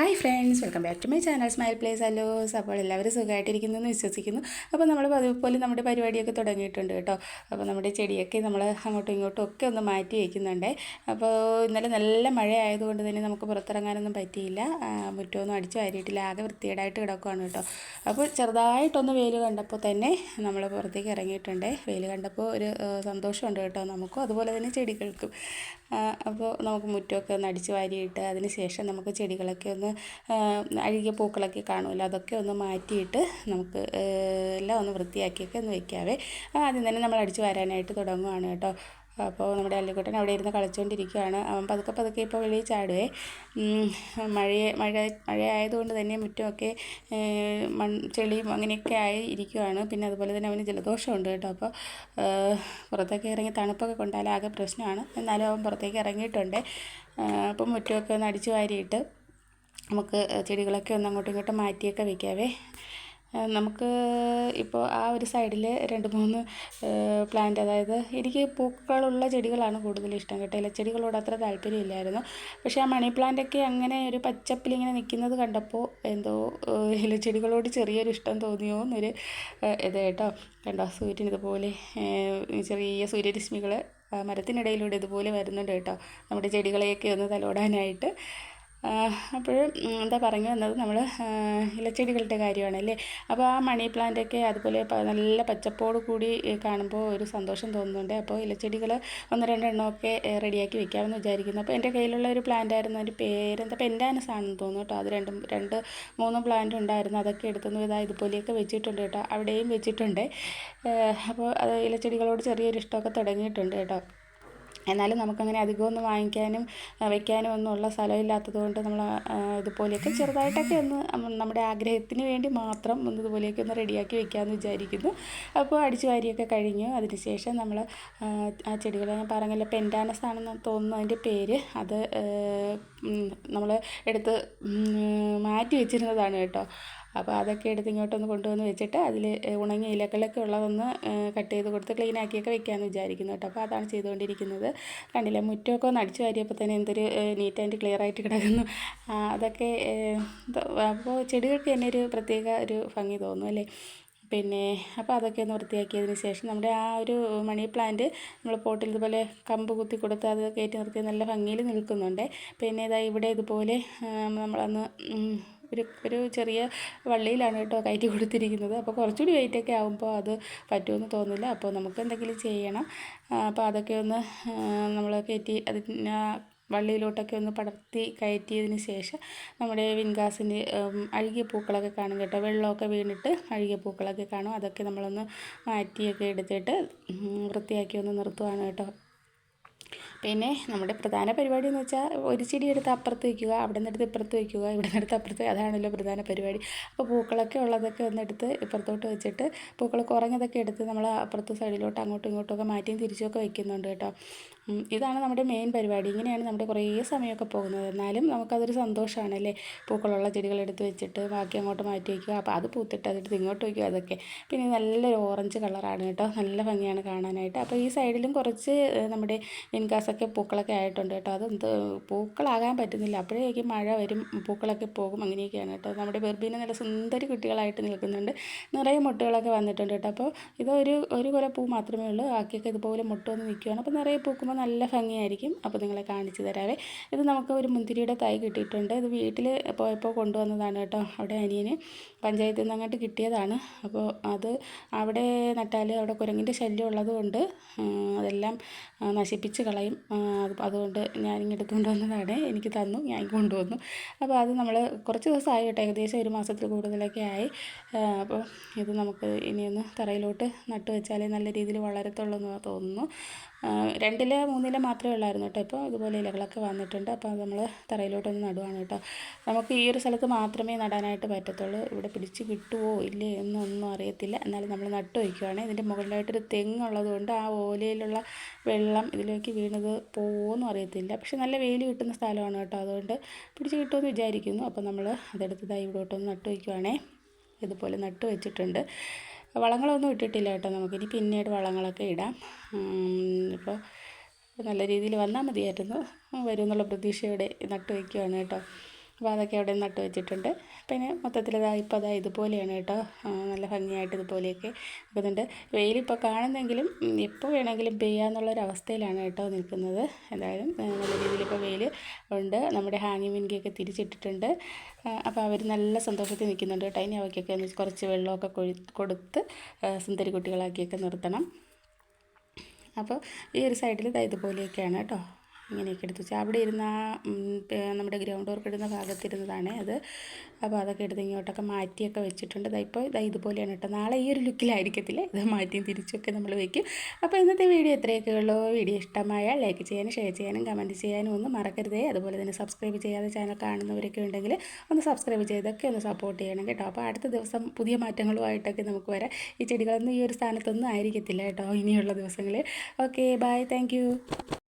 Hi friends welcome back to my channel smile place allows അപ്പോൾ എല്ലാവരും സുഖമായിട്ടിരിക്കുന്നു എന്ന് വിശ്വസിക്കുന്നു. അപ്പോൾ നമ്മൾ പതിവ് പോലെ നമ്മുടെ പരിപാടിയൊക്കെ തുടങ്ങിയിട്ടുണ്ട് കേട്ടോ. അപ്പോൾ നമ്മുടെ ചെടിയൊക്കെ നമ്മൾ അങ്ങോട്ടും ഇങ്ങോട്ടും ഒക്കെ ഒന്ന് മാറ്റി വയ്ക്കുന്നുണ്ട്. അപ്പോൾ ഇന്നലെ നല്ല മഴ ആയതുകൊണ്ട് തന്നെ നമുക്ക് പുറത്തിറങ്ങാനൊന്നും പറ്റിയില്ല. മുറ്റമൊന്നും അടിച്ചു വാരിയിട്ടില്ല. ആകെ വൃത്തികേടായിട്ട് കിടക്കുകയാണ് കേട്ടോ. അപ്പോൾ ചെറുതായിട്ടൊന്ന് വെയിൽ കണ്ടപ്പോൾ തന്നെ നമ്മൾ പുറത്തേക്ക് ഇറങ്ങിയിട്ടുണ്ട്. വെയിൽ കണ്ടപ്പോൾ ഒരു സന്തോഷമുണ്ട് കേട്ടോ നമുക്കും. അതുപോലെ തന്നെ ചെടികൾക്കും. അപ്പോൾ നമുക്ക് മുറ്റമൊക്കെ ഒന്ന് അടിച്ചു വാരിയിട്ട് അതിന് ശേഷം നമുക്ക് ചെടികളൊക്കെ ഒന്ന് അഴുകിയ പൂക്കളൊക്കെ കാണുമല്ലോ അതൊക്കെ ഒന്ന് മാറ്റിയിട്ട് നമുക്ക് എല്ലാം ഒന്ന് വൃത്തിയാക്കിയൊക്കെ ഒന്ന് വെക്കാവേ. ആ, ആദ്യം തന്നെ നമ്മൾ അടിച്ചു വരാനായിട്ട് തുടങ്ങുവാണ് കേട്ടോ. അപ്പോൾ നമ്മുടെ അല്ലിക്കുട്ടൻ അവിടെ ഇരുന്ന് കളിച്ചുകൊണ്ടിരിക്കുകയാണ് അവൻ പതുക്കെ പതുക്കെ ഇപ്പോൾ വെളിയിൽ ചാടുവേ. മഴയെ മഴ മഴ ആയതുകൊണ്ട് തന്നെ മുറ്റമൊക്കെ മൺ ചെളിയും അങ്ങനെയൊക്കെ ആയി ഇരിക്കുകയാണ് പിന്നെ അതുപോലെ തന്നെ അവന് ജലദോഷമുണ്ട് കേട്ടോ. അപ്പോൾ പുറത്തേക്ക് ഇറങ്ങി തണുപ്പൊക്കെ കൊണ്ടാൽ ആകെ പ്രശ്നമാണ്. എന്നാലും അവൻ പുറത്തേക്ക് ഇറങ്ങിയിട്ടുണ്ട്. അപ്പം മുറ്റമൊക്കെ ഒന്ന് അടിച്ചു വാരിയിട്ട് നമുക്ക് ചെടികളൊക്കെ ഒന്ന് അങ്ങോട്ടും ഇങ്ങോട്ടും മാറ്റിയൊക്കെ വെക്കാവേ. നമുക്ക് ഇപ്പോൾ ആ ഒരു സൈഡിൽ രണ്ട് മൂന്ന് പ്ലാന്റ് അതായത് എനിക്ക് പൂക്കളുള്ള ചെടികളാണ് കൂടുതൽ ഇഷ്ടം കേട്ടോ. ഇലച്ചെടികളോട് അത്ര താല്പര്യമില്ലായിരുന്നു. പക്ഷേ ആ മണി പ്ലാന്റൊക്കെ അങ്ങനെ ഒരു പച്ചപ്പിൽ ഇങ്ങനെ നിൽക്കുന്നത് കണ്ടപ്പോൾ എന്തോ ഇലച്ചെടികളോട് ചെറിയൊരു ഇഷ്ടം തോന്നിയോ എന്നൊരു ഇത് കേട്ടോ. കണ്ടോ സൂര്യൻ ഇതുപോലെ ചെറിയ സൂര്യരശ്മികൾ മരത്തിനിടയിലൂടെ ഇതുപോലെ വരുന്നുണ്ട് കേട്ടോ. നമ്മുടെ ചെടികളെയൊക്കെ ഒന്ന് തലോടാനായിട്ട്. അപ്പോൾ എന്താ പറഞ്ഞു വന്നത്? നമ്മൾ ഇലച്ചെടികളുടെ കാര്യമാണല്ലേ? അപ്പോൾ ആ മണി പ്ലാന്റൊക്കെ അതുപോലെ നല്ല പച്ചപ്പോട് കൂടി കാണുമ്പോൾ ഒരു സന്തോഷം തോന്നുന്നുണ്ട്. അപ്പോൾ ഇലച്ചെടികൾ ഒന്ന് രണ്ടെണ്ണമൊക്കെ റെഡിയാക്കി വെക്കാമെന്ന് വിചാരിക്കുന്നു. അപ്പോൾ എന്റെ കയ്യിലുള്ള ഒരു പ്ലാന്റ് ആയിരുന്നു. അതിന്റെ പേരെന്താ പെൻഡാനസ് ആണെന്ന് തോന്നുന്നു കേട്ടോ. അത് രണ്ടും രണ്ട് മൂന്ന് പ്ലാന്റ് ഉണ്ടായിരുന്നു. അതൊക്കെ എടുത്തുനിന്ന് ഇതാ ഇതുപോലെയൊക്കെ വെച്ചിട്ടുണ്ട് കേട്ടോ. അവിടെയും വെച്ചിട്ടുണ്ട്. അപ്പോൾ അത് ഇലച്ചെടികളോട് ചെറിയൊരു ഇഷ്ടമൊക്കെ തുടങ്ങിയിട്ടുണ്ട് കേട്ടോ. എന്നാലും നമുക്കങ്ങനെ അധികമൊന്നും വാങ്ങിക്കാനും വെക്കാനും ഒന്നും ഉള്ള സ്ഥലമില്ലാത്തത് കൊണ്ട് നമ്മൾ ഇതുപോലെയൊക്കെ ചെറുതായിട്ടൊക്കെ ഒന്ന് നമ്മുടെ ആഗ്രഹത്തിന് വേണ്ടി മാത്രം ഒന്ന് ഇതുപോലെയൊക്കെ ഒന്ന് റെഡിയാക്കി വെക്കാമെന്ന് വിചാരിക്കുന്നു. അപ്പോൾ അടിച്ചു വാരിയൊക്കെ കഴിഞ്ഞു. അതിനുശേഷം നമ്മൾ ആ ചെടികളെ ഞാൻ പറഞ്ഞല്ലോ പെൻഡാനസ് ആണെന്ന് തോന്നുന്നു അതിന്റെ പേര്. അത് നമ്മൾ എടുത്ത് മാറ്റി വെച്ചിരുന്നതാണ് കേട്ടോ. അപ്പോൾ അതൊക്കെ എടുത്ത് ഇങ്ങോട്ടൊന്ന് കൊണ്ടുവന്ന് വെച്ചിട്ട് അതിൽ ഉണങ്ങിയ ഇലകളൊക്കെ ഉള്ളതൊന്ന് കട്ട് ചെയ്ത് കൊടുത്ത് ക്ലീൻ ആക്കിയൊക്കെ വെക്കാമെന്ന് വിചാരിക്കുന്നു കേട്ടോ. അപ്പോൾ അതാണ് ചെയ്തുകൊണ്ടിരിക്കുന്നത്. കണ്ടില്ലേ മുറ്റമൊക്കെ ഒന്ന് അടിച്ചു വാരിയപ്പോൾ തന്നെ എന്തൊരു നീറ്റ് ആൻഡ് ക്ലിയർ ആയിട്ട് കിടക്കുന്നു. അതൊക്കെ അപ്പോൾ ചെടികൾക്ക് തന്നെ ഒരു പ്രത്യേക ഒരു ഭംഗി തോന്നും അല്ലേ? പിന്നെ അപ്പോൾ അതൊക്കെ ഒന്ന് വൃത്തിയാക്കിയതിന് ശേഷം നമ്മുടെ ആ ഒരു മണി പ്ലാന്റ് നമ്മൾ പോട്ടിൽ ഇതുപോലെ കമ്പ് കുത്തി കൊടുത്ത് അത് കയറ്റി നിർത്തി നല്ല ഭംഗിയിൽ നിൽക്കുന്നുണ്ട്. പിന്നെ ഇതാ ഇവിടെ ഇതുപോലെ നമ്മളന്ന് ഒരു ഒരു ചെറിയ വള്ളിയിലാണ് കേട്ടോ കയറ്റി കൊടുത്തിരിക്കുന്നത്. അപ്പോൾ കുറച്ചുകൂടി വെയിറ്റൊക്കെ ആകുമ്പോൾ അത് പറ്റുമെന്ന് തോന്നില്ല അപ്പോൾ നമുക്ക് എന്തെങ്കിലും ചെയ്യണം. അപ്പോൾ അതൊക്കെ ഒന്ന് നമ്മൾ കയറ്റി അതിന് വള്ളിയിലോട്ടൊക്കെ ഒന്ന് പടർത്തി കയറ്റിയതിന് ശേഷം നമ്മുടെ വിൻഗാസിന്റെ അഴുകിയ പൂക്കളൊക്കെ കാണും കേട്ടോ. വെള്ളമൊക്കെ വീണിട്ട് അഴുകിയ പൂക്കളൊക്കെ കാണും. അതൊക്കെ നമ്മളൊന്ന് മാറ്റിയൊക്കെ എടുത്തിട്ട് വൃത്തിയാക്കി ഒന്ന് നിർത്തുവാണ് കേട്ടോ. പിന്നെ നമ്മുടെ പ്രധാന പരിപാടി എന്ന് വെച്ചാൽ ഒരു ചെടി എടുത്ത് അപ്പുറത്ത് വയ്ക്കുക അവിടെ നിന്ന് എടുത്ത് ഇപ്പുറത്ത് വയ്ക്കുക ഇവിടെ നിന്ന് എടുത്ത് അപ്പുറത്ത് അതാണല്ലോ പ്രധാന പരിപാടി. അപ്പോൾ പൂക്കളൊക്കെ ഉള്ളതൊക്കെ ഒന്നെടുത്ത് ഇപ്പുറത്തോട്ട് വെച്ചിട്ട് പൂക്കൾ കുറഞ്ഞതൊക്കെ എടുത്ത് നമ്മൾ അപ്പുറത്തെ സൈഡിലോട്ട് അങ്ങോട്ടും ഇങ്ങോട്ടുമൊക്കെ മാറ്റിയും തിരിച്ചുമൊക്കെ വയ്ക്കുന്നുണ്ട് കേട്ടോ. ഇതാണ് നമ്മുടെ മെയിൻ പരിപാടി. ഇങ്ങനെയാണ് നമ്മുടെ കുറേ സമയമൊക്കെ പോകുന്നത്. എന്നാലും നമുക്കതൊരു സന്തോഷമാണല്ലേ പൂക്കളുള്ള ചെടികൾ എടുത്ത് വെച്ചിട്ട് ബാക്കി അങ്ങോട്ട് മാറ്റി വയ്ക്കുക അപ്പോൾ അത് പൂത്തിട്ട് അതെടുത്ത് ഇങ്ങോട്ട് വയ്ക്കുക അതൊക്കെ. പിന്നെ നല്ലൊരു ഓറഞ്ച് കളറാണ് കേട്ടോ. നല്ല ഭംഗിയാണ് കാണാനായിട്ട്. അപ്പോൾ ഈ സൈഡിലും കുറച്ച് നമ്മുടെ നമ്മുടെ വിൻകാസൊക്കെ പൂക്കളൊക്കെ ആയിട്ടുണ്ട് കേട്ടോ. അത് എന്ത് പൂക്കളാകാൻ പറ്റുന്നില്ല. അപ്പോഴേക്കും മഴ വരും പൂക്കളൊക്കെ പോകും അങ്ങനെയൊക്കെയാണ് കേട്ടോ. നമ്മുടെ ബെർബീനെ നല്ല സുന്ദരി കുട്ടികളായിട്ട് നിൽക്കുന്നുണ്ട്. നിറയെ മുട്ടുകളൊക്കെ വന്നിട്ടുണ്ട് കേട്ടോ. അപ്പോൾ ഇതൊരു ഒരു കുല പൂ മാത്രമേ ഉള്ളൂ. ബാക്കിയൊക്കെ ഇതുപോലെ മുട്ട വന്ന് നിൽക്കുകയാണ് അപ്പോൾ നിറയെ പൂക്കുമ്പോൾ നല്ല ഭംഗിയായിരിക്കും. അപ്പോൾ നിങ്ങളെ കാണിച്ചു തരാവേ. ഇത് നമുക്ക് ഒരു മുന്തിരിയുടെ തൈ കിട്ടിയിട്ടുണ്ട്. ഇത് വീട്ടിൽ പോയപ്പോൾ കൊണ്ടുവന്നതാണ് കേട്ടോ. അവിടെ അനിയന് പഞ്ചായത്തിൽ നിന്ന് അങ്ങോട്ട് കിട്ടിയതാണ്. അപ്പോൾ അത് അവിടെ നട്ടാൽ അവിടെ കുരങ്ങിന്റെ ശല്യം ഉള്ളതുകൊണ്ട് അതെല്ലാം നശിപ്പിച്ച് കളയും. അതുകൊണ്ട് ഞാൻ ഇങ്ങോട്ട് കൊണ്ടുവന്നതാണ് എനിക്ക് തന്നു ഞാൻ കൊണ്ടുവന്നു അപ്പോൾ അത് നമ്മൾ കുറച്ച് ദിവസമായി കേട്ടോ ഏകദേശം ഒരു മാസത്തിൽ കൂടുതലൊക്കെ ആയി. അപ്പോൾ ഇത് നമുക്ക് ഇനിയൊന്ന് തറയിലോട്ട് നട്ട് വെച്ചാലേ നല്ല രീതിയിൽ വളരത്തുള്ളൂ എന്ന് തോന്നുന്നു. രണ്ടില മൂന്നിൽ മാത്രമേ ഉള്ളായിരുന്നു കേട്ടോ. ഇപ്പോൾ ഇതുപോലെ ഇലകളൊക്കെ വന്നിട്ടുണ്ട്. അപ്പോൾ നമ്മൾ തറയിലോട്ടൊന്ന് നടുവാണ് കേട്ടോ. നമുക്ക് ഈ ഒരു സ്ഥലത്ത് മാത്രമേ നടാനായിട്ട് പറ്റത്തുള്ളൂ. ഇവിടെ പിടിച്ച് കിട്ടുമോ ഇല്ലേ എന്നൊന്നും അറിയത്തില്ല. എന്നാലും നമ്മൾ നട്ടു വയ്ക്കുവാണേ. ഇതിന്റെ മുകളിലായിട്ടൊരു തെങ്ങുള്ളത് കൊണ്ട് ആ ഓലയിലുള്ള വെള്ളം ഇതിലേക്ക് വീണത് പോകുമെന്നും അറിയത്തില്ല. പക്ഷെ നല്ല വെയിൽ കിട്ടുന്ന സ്ഥലമാണ് കേട്ടോ. അതുകൊണ്ട് പിടിച്ച് കിട്ടുമെന്ന് വിചാരിക്കുന്നു. അപ്പോൾ നമ്മൾ അതെടുത്തതായി ഇവിടോട്ടൊന്ന് നട്ടു വയ്ക്കുവാണേ. ഇതുപോലെ നട്ടു വെച്ചിട്ടുണ്ട്. വളങ്ങളൊന്നും ഇട്ടിട്ടില്ല കേട്ടോ നമുക്കിനി പിന്നീട് വളങ്ങളൊക്കെ ഇടാം. ഇപ്പോൾ നല്ല രീതിയിൽ വന്നാൽ മതിയായിരുന്നു. വരും എന്നുള്ള പ്രതീക്ഷയോടെ നട്ടു വയ്ക്കുകയാണ് കേട്ടോ. അപ്പോൾ അതൊക്കെ അവിടെ നട്ട് വെച്ചിട്ടുണ്ട്. പിന്നെ മൊത്തത്തിൽ ഇതാ ഇപ്പോൾ അതാ ഇതുപോലെയാണ് കേട്ടോ. നല്ല ഭംഗിയായിട്ട് ഇതുപോലെയൊക്കെ നിൽക്കുന്നുണ്ട്. വെയിലിപ്പോൾ കാണുന്നെങ്കിലും എപ്പോൾ വേണമെങ്കിലും പെയ്യാന്നുള്ളൊരവസ്ഥയിലാണ് കേട്ടോ നിൽക്കുന്നത്. എന്തായാലും നല്ല രീതിയിൽ ഇപ്പോൾ വെയിൽ ഉണ്ട്. നമ്മുടെ ഹാങ്ങി മിൻകിയൊക്കെ തിരിച്ചിട്ടിട്ടുണ്ട്. അപ്പോൾ അവർ നല്ല സന്തോഷത്തിൽ നിൽക്കുന്നുണ്ട് കേട്ടോ. ഇനി അവയ്ക്കൊക്കെ കുറച്ച് വെള്ളമൊക്കെ കൊടുത്ത് സുന്ദരി കുട്ടികളാക്കിയൊക്കെ നിർത്തണം. അപ്പോൾ ഈ ഒരു സൈഡിൽ ഇതാ ഇതുപോലെയൊക്കെയാണ് കേട്ടോ. ഇങ്ങനെയൊക്കെ എടുത്ത് വെച്ചാൽ അവിടെ ഇരുന്ന നമ്മുടെ ഗ്രൗണ്ട് വർക്ക് ഇടുന്ന ഭാഗത്തിരുന്നതാണ് അത്. അപ്പോൾ അതൊക്കെ എടുത്ത് ഇങ്ങോട്ടൊക്കെ മാറ്റിയൊക്കെ വെച്ചിട്ടുണ്ട്. ഇപ്പോൾ ഇതാ ഇതുപോലെയാണ് കേട്ടോ. നാളെ ഈ ഒരു ലുക്കിലായിരിക്കത്തില്ല? ഇത് മാറ്റിയും തിരിച്ചൊക്കെ നമ്മൾ വയ്ക്കും അപ്പോൾ ഇന്നത്തെ വീഡിയോ എത്രയൊക്കെ ഉള്ളൂ. വീഡിയോ ഇഷ്ടമായ ലൈക്ക് ചെയ്യാനും ഷെയർ ചെയ്യാനും കമന്റ് ചെയ്യാനും ഒന്നും മറക്കരുതേ. അതുപോലെ തന്നെ സബ്സ്ക്രൈബ് ചെയ്യാതെ ചാനൽ കാണുന്നവരൊക്കെ ഉണ്ടെങ്കിൽ ഒന്ന് സബ്സ്ക്രൈബ് ചെയ്തൊക്കെ ഒന്ന് സപ്പോർട്ട് ചെയ്യണം കേട്ടോ. അപ്പോൾ അടുത്ത ദിവസം പുതിയ മാറ്റങ്ങളുമായിട്ടൊക്കെ നമുക്ക് വരാം. ഈ ചെടികളൊന്നും ഈ ഒരു സ്ഥാനത്തൊന്നും ആയിരിക്കത്തില്ല കേട്ടോ ഇനിയുള്ള ദിവസങ്ങളിൽ. Okay bye thank